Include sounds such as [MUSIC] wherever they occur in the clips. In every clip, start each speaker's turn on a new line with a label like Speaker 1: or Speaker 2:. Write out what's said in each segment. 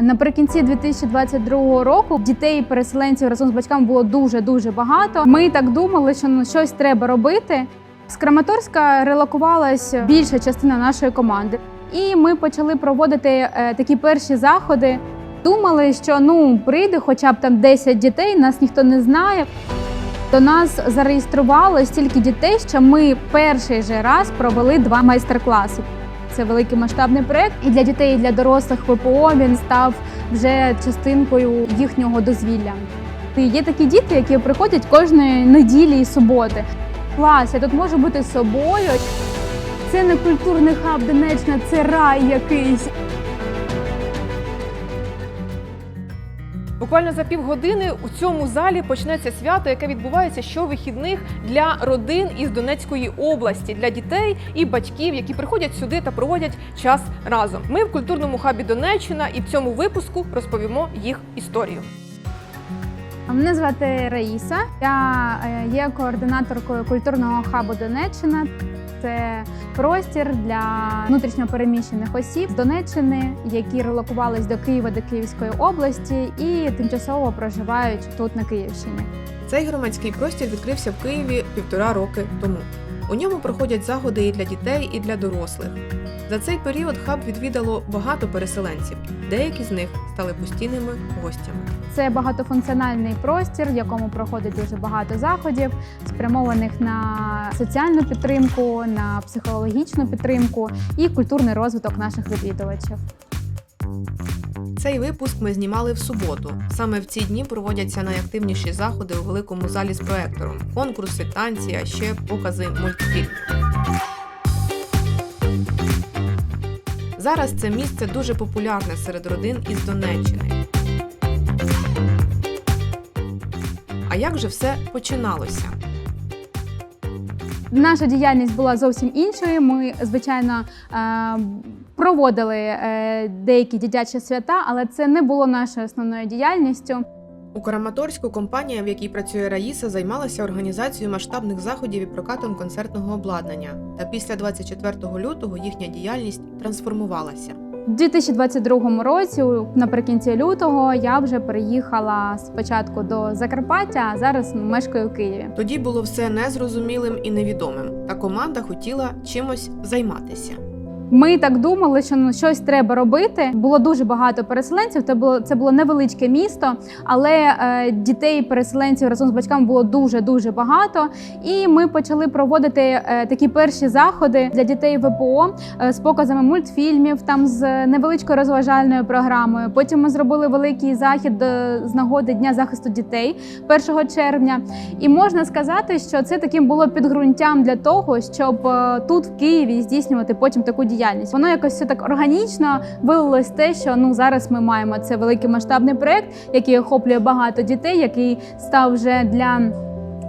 Speaker 1: Наприкінці 2022 року дітей переселенців разом з батьками було дуже дуже багато. Ми так думали, що ну щось треба робити. З Краматорська релокувалась більша частина нашої команди, і ми почали проводити е, такі перші заходи. Думали, що ну прийде хоча б там 10 дітей, нас ніхто не знає. До нас зареєструвало стільки дітей, що ми перший же раз провели два майстер-класи. Це великий масштабний проект, і для дітей, і для дорослих ВПО він став вже частинкою їхнього дозвілля. І Є такі діти, які приходять кожної неділі і суботи. Клас, я тут можу бути собою. Це не культурний хаб Донеччина, це рай якийсь.
Speaker 2: Буквально за півгодини у цьому залі почнеться свято, яке відбувається щовихідних для родин із Донецької області, для дітей і батьків, які приходять сюди та проводять час разом. Ми в культурному хабі Донеччина і в цьому випуску розповімо їх історію.
Speaker 1: Мене звати Раїса. Я е, є координаторкою культурного хабу Донеччина. Це простір для внутрішньопереміщених осіб з Донеччини, які релокувались до Києва до Київської області і тимчасово проживають тут на Київщині.
Speaker 2: Цей громадський простір відкрився в Києві півтора роки тому. У ньому проходять заходи і для дітей, і для дорослих. За цей період хаб відвідало багато переселенців. Деякі з них стали постійними гостями.
Speaker 1: Це багатофункціональний простір, в якому проходить дуже багато заходів, спрямованих на соціальну підтримку, на психологічну підтримку і культурний розвиток наших відвідувачів.
Speaker 2: Цей випуск ми знімали в суботу. Саме в ці дні проводяться найактивніші заходи у великому залі з проектором: конкурси, танці, а ще покази мультфільмів. Зараз це місце дуже популярне серед родин із Донеччини. А як же все починалося?
Speaker 1: Наша діяльність була зовсім іншою. Ми, звичайно, е, проводили е, деякі дитячі свята, але це не було нашою основною діяльністю.
Speaker 2: У Краматорську компанія, в якій працює Раїса, займалася організацією масштабних заходів і прокатом концертного обладнання. Та після 24 лютого їхня діяльність трансформувалася.
Speaker 1: У 2022 році, наприкінці лютого, я вже переїхала спочатку до Закарпаття, а зараз мешкаю в Києві.
Speaker 2: Тоді було все незрозумілим і невідомим, та команда хотіла чимось займатися.
Speaker 1: Ми так думали, що щось треба робити. Було дуже багато переселенців. Це було це було невеличке місто, але е, дітей переселенців разом з батьками було дуже дуже багато. І ми почали проводити е, такі перші заходи для дітей ВПО е, з показами мультфільмів, там з невеличкою розважальною програмою. Потім ми зробили великий захід з нагоди Дня захисту дітей 1 червня. І можна сказати, що це таким було підґрунтям для того, щоб тут в Києві здійснювати потім таку діяльність. Воно якось все так органічно вилилось те, що ну зараз ми маємо це великий масштабний проект, який охоплює багато дітей, який став вже для.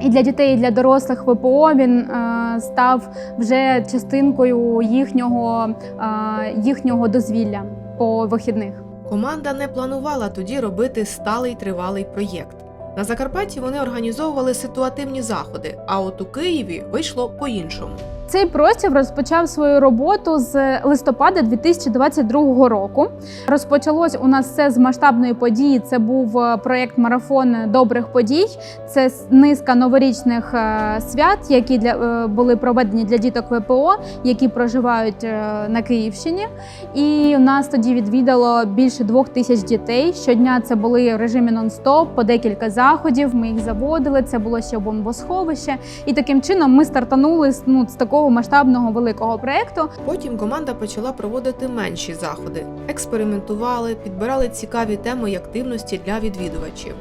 Speaker 1: І для дітей, і для дорослих ВПО він е, став вже частинкою їхнього, е, їхнього дозвілля по вихідних.
Speaker 2: Команда не планувала тоді робити сталий тривалий проєкт. На Закарпатті вони організовували ситуативні заходи, а от у Києві вийшло по-іншому.
Speaker 1: Цей простір розпочав свою роботу з листопада 2022 року. Розпочалось у нас все з масштабної події. Це був е, проєкт марафон добрих подій. Це низка новорічних е, свят, які для е, були проведені для діток ВПО, які проживають на Київщині. І у нас тоді відвідало більше двох тисяч дітей. Щодня це були в режимі нон-стоп, по декілька заходів. Ми їх заводили. Це було ще бомбосховище. І таким чином ми стартанули ну, з такого масштабного великого проєкту.
Speaker 2: Потім команда почала проводити менші заходи, експериментували, підбирали цікаві теми і активності для відвідувачів.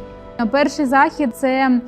Speaker 1: Перший захід це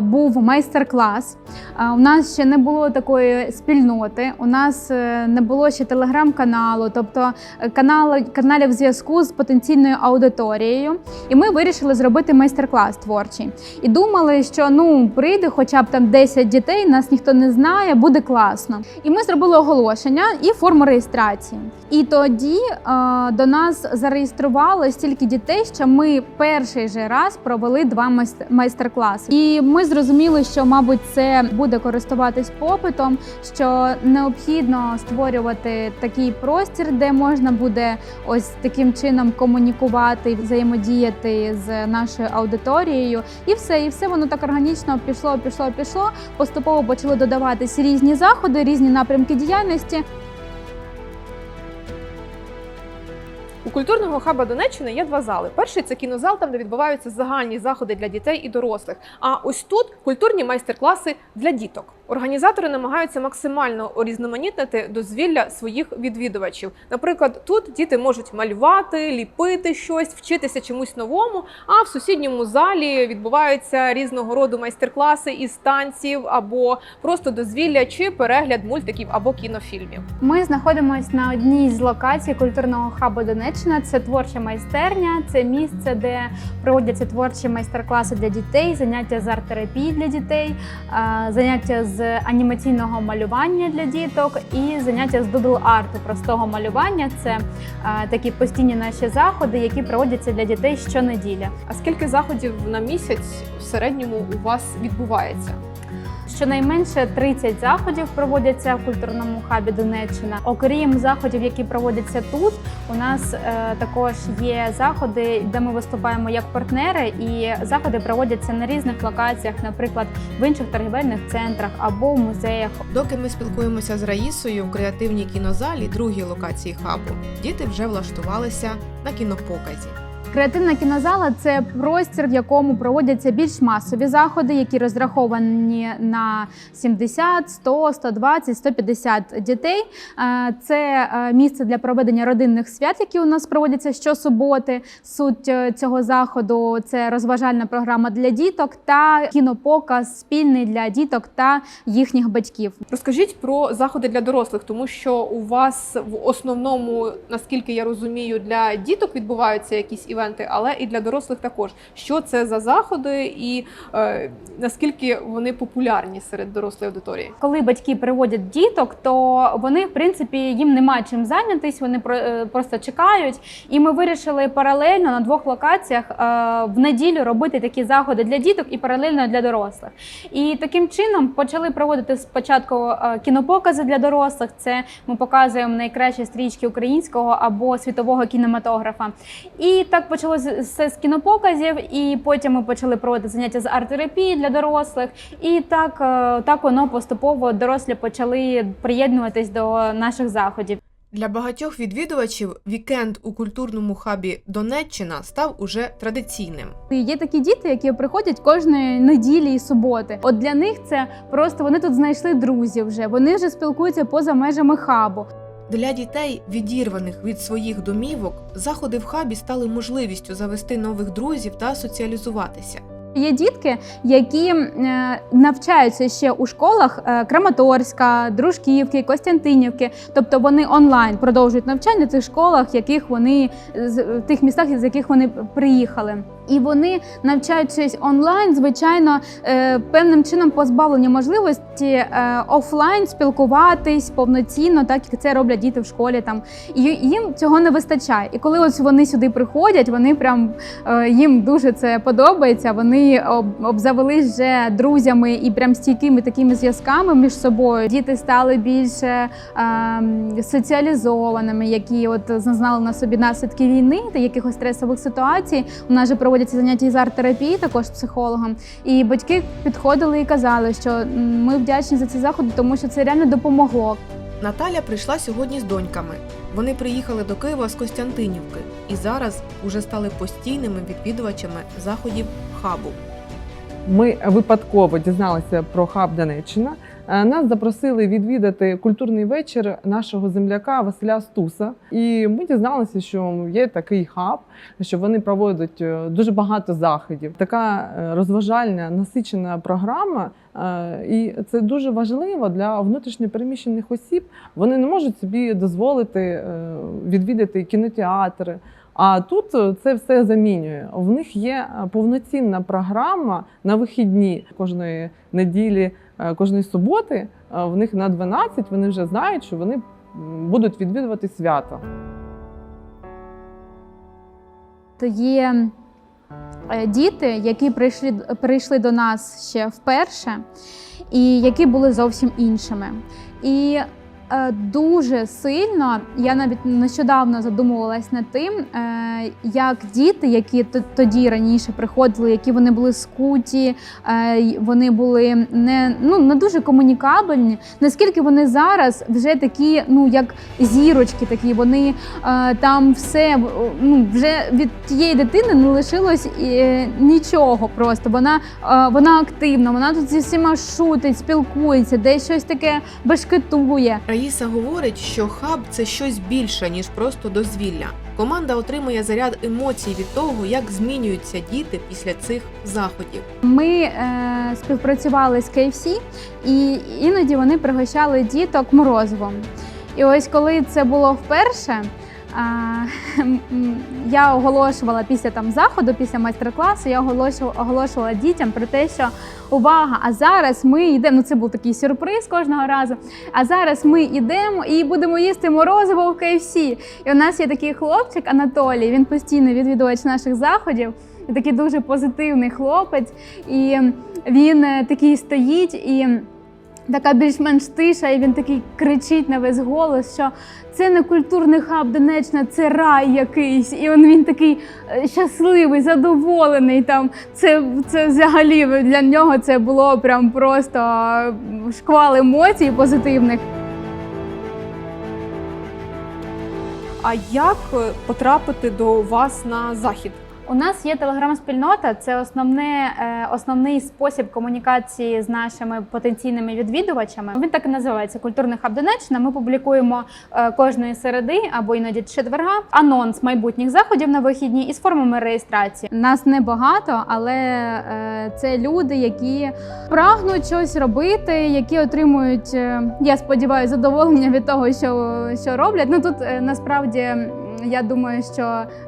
Speaker 1: був майстер-клас. Е, У нас ще не було такої спільноти. У нас е, не було ще телеграм-каналу, тобто е, канал, каналів зв'язку з потенційною аудиторією. І ми вирішили зробити майстер-клас творчий. І думали, що ну прийде хоча б там 10 дітей, нас ніхто не знає, буде класно. І ми зробили оголошення і форму реєстрації. І тоді е, до нас зареєструвало стільки дітей, що ми перший же раз провели два майст- майстер-класи. І Ми зрозуміли, що, мабуть, це буде користуватись попитом, що необхідно створювати такий простір, де можна буде ось таким чином комунікувати, взаємодіяти з нашою аудиторією. І все, і все воно так органічно пішло, пішло, пішло. Поступово почали додаватись різні заходи, різні напрямки діяльності.
Speaker 2: У культурного хаба Донеччини є два зали. Перший це кінозал, там де відбуваються загальні заходи для дітей і дорослих. А ось тут культурні майстер-класи для діток. Організатори намагаються максимально урізноманітнити дозвілля своїх відвідувачів. Наприклад, тут діти можуть малювати, ліпити щось, вчитися чомусь новому. А в сусідньому залі відбуваються різного роду майстер-класи із танців або просто дозвілля чи перегляд мультиків або кінофільмів.
Speaker 1: Ми знаходимося на одній з локацій культурного хабу Донеччина. Це творча майстерня, це місце, де проводяться творчі майстер-класи для дітей, заняття з арт-терапії для дітей, заняття з анімаційного малювання для діток і заняття з дудл-арту, простого малювання. Це а, такі постійні наші заходи, які проводяться для дітей щонеділя.
Speaker 2: А скільки заходів на місяць в середньому у вас відбувається?
Speaker 1: Щонайменше 30 заходів проводяться в культурному хабі Донеччина. Окрім заходів, які проводяться тут, у нас е, також є заходи, де ми виступаємо як партнери, і заходи проводяться на різних локаціях, наприклад, в інших торгівельних центрах або в музеях.
Speaker 3: Доки ми спілкуємося з Раїсою у креативній кінозалі, другій локації хабу, діти вже влаштувалися на кінопоказі.
Speaker 1: Креативна кінозала це простір, в якому проводяться більш масові заходи, які розраховані на 70, 100, 120, 150 дітей. Е, Це е, місце для проведення родинних свят, які у нас проводяться щосуботи. Суть е, цього заходу це розважальна програма для діток та кінопоказ спільний для діток та їхніх батьків.
Speaker 2: Розкажіть про заходи для дорослих, тому що у вас в основному, наскільки я розумію, для діток відбуваються якісь івенти, але і для дорослих також. Що це за заходи і е, наскільки вони популярні серед дорослої аудиторії?
Speaker 1: Коли батьки приводять діток, то вони, в принципі, їм нема чим зайнятись, вони е, просто чекають. І ми вирішили паралельно на двох локаціях е, в неділю робити такі заходи для діток і паралельно для дорослих. І таким чином почали проводити спочатку е, кінопокази для дорослих. Це ми показуємо найкращі стрічки українського або світового кінематографа. І так почалося все з кінопоказів, і потім ми почали проводити заняття з арт-терапії для дорослих. І так, е, так воно поступово дорослі почали приєднуватись до наших заходів.
Speaker 3: Для багатьох відвідувачів вікенд у культурному хабі Донеччина став уже традиційним.
Speaker 1: Є такі діти, які приходять кожної неділі і суботи. От для них це просто вони тут знайшли друзів вже. Вони вже спілкуються поза межами хабу.
Speaker 3: Для дітей, відірваних від своїх домівок, заходи в хабі стали можливістю завести нових друзів та соціалізуватися.
Speaker 1: Є дітки, які е, навчаються ще у школах е, Краматорська, Дружківки, Костянтинівки. Тобто вони онлайн продовжують навчання в цих школах, яких вони в тих містах, з яких вони приїхали. І вони навчаючись онлайн, звичайно, е, певним чином позбавлені можливості офлайн спілкуватись повноцінно, так як це роблять діти в школі. Там і їм цього не вистачає. І коли ось вони сюди приходять, вони прям їм дуже це подобається. Вони об- обзавелись вже друзями і прям стійкими такими зв'язками між собою. Діти стали більше е, соціалізованими, які от зазнали на собі наслідки війни та якихось стресових ситуацій. У нас же проводяться заняття з арт-терапії, також психологом. І батьки підходили і казали, що ми вдячні за ці заходи, тому що це реально допомогло.
Speaker 3: Наталя прийшла сьогодні з доньками. Вони приїхали до Києва з Костянтинівки і зараз уже стали постійними відвідувачами заходів хабу.
Speaker 4: Ми випадково дізналися про хаб Донеччина. Е, Нас запросили відвідати культурний вечір нашого земляка Василя Стуса. І ми дізналися, що є такий хаб, що вони проводять е, дуже багато заходів. Така е, розважальна, насичена програма. І це дуже важливо для внутрішньопереміщених осіб. Вони не можуть собі дозволити відвідати кінотеатри. А тут е, це все замінює. В них є е, повноцінна програма на вихідні кожної неділі, е, кожної суботи. В них на 12 вони вже знають, що вони будуть відвідувати свято.
Speaker 1: То є діти, які прийшли, прийшли до нас ще вперше, і які були зовсім іншими. І дуже сильно я навіть нещодавно задумувалась над тим, е, як діти, які тоді раніше приходили, які вони були скуті, е, вони були не, ну, не дуже комунікабельні, наскільки вони зараз вже такі, ну як зірочки, такі вони е, там все ну, вже від тієї дитини не лишилось е, нічого. Просто вона, е, вона активна, вона тут зі всіма шутить, спілкується, десь щось таке бешкетує.
Speaker 3: Раїса говорить, що хаб це щось більше, ніж просто дозвілля. Команда отримує заряд емоцій від того, як змінюються діти після цих заходів.
Speaker 1: Ми е, співпрацювали з KFC, і іноді вони пригощали діток морозивом. І ось коли це було вперше. [LAUGHS] Я оголошувала після там заходу, після майстер-класу, я оголошувала, оголошувала дітям про те, що увага! А зараз ми йдемо. Ну це був такий сюрприз кожного разу. А зараз ми йдемо і будемо їсти морозиво в KFC. І у нас є такий хлопчик Анатолій. Він постійний відвідувач наших заходів. Такий дуже позитивний хлопець. І він е, такий стоїть і. Така більш-менш тиша, і він такий кричить на весь голос, що це не культурний хаб Донеччина, це рай якийсь. І він, він такий е, щасливий, задоволений. Там це, це взагалі для нього це було прям просто шквал емоцій позитивних.
Speaker 2: А як е, потрапити до вас на захід?
Speaker 1: У нас є телеграм-спільнота. Це основне, е, основний спосіб комунікації з нашими потенційними відвідувачами. Він так і називається Культурний хаб Донеччина. Ми публікуємо е, кожної середи або іноді четверга анонс майбутніх заходів на вихідні із формами реєстрації. Нас небагато, але е, це люди, які прагнуть щось робити, які отримують, я сподіваюся, задоволення від того, що, що роблять. Ну тут насправді. Я думаю, що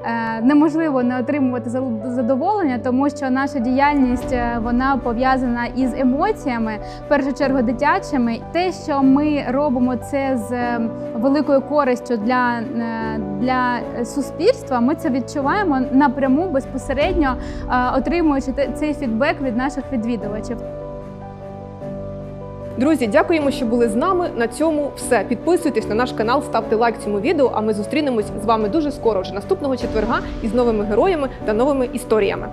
Speaker 1: е, неможливо не отримувати за- задоволення, тому що наша діяльність е, вона пов'язана із емоціями, в першу чергу дитячими. Те, що ми робимо це з е, великою користю для, для суспільства, ми це відчуваємо напряму безпосередньо отримуючи цей фідбек від наших відвідувачів.
Speaker 2: Друзі, дякуємо, що були з нами. На цьому все. Підписуйтесь на наш канал, ставте лайк цьому відео. А ми зустрінемось з вами дуже скоро, вже наступного четверга, із новими героями та новими історіями.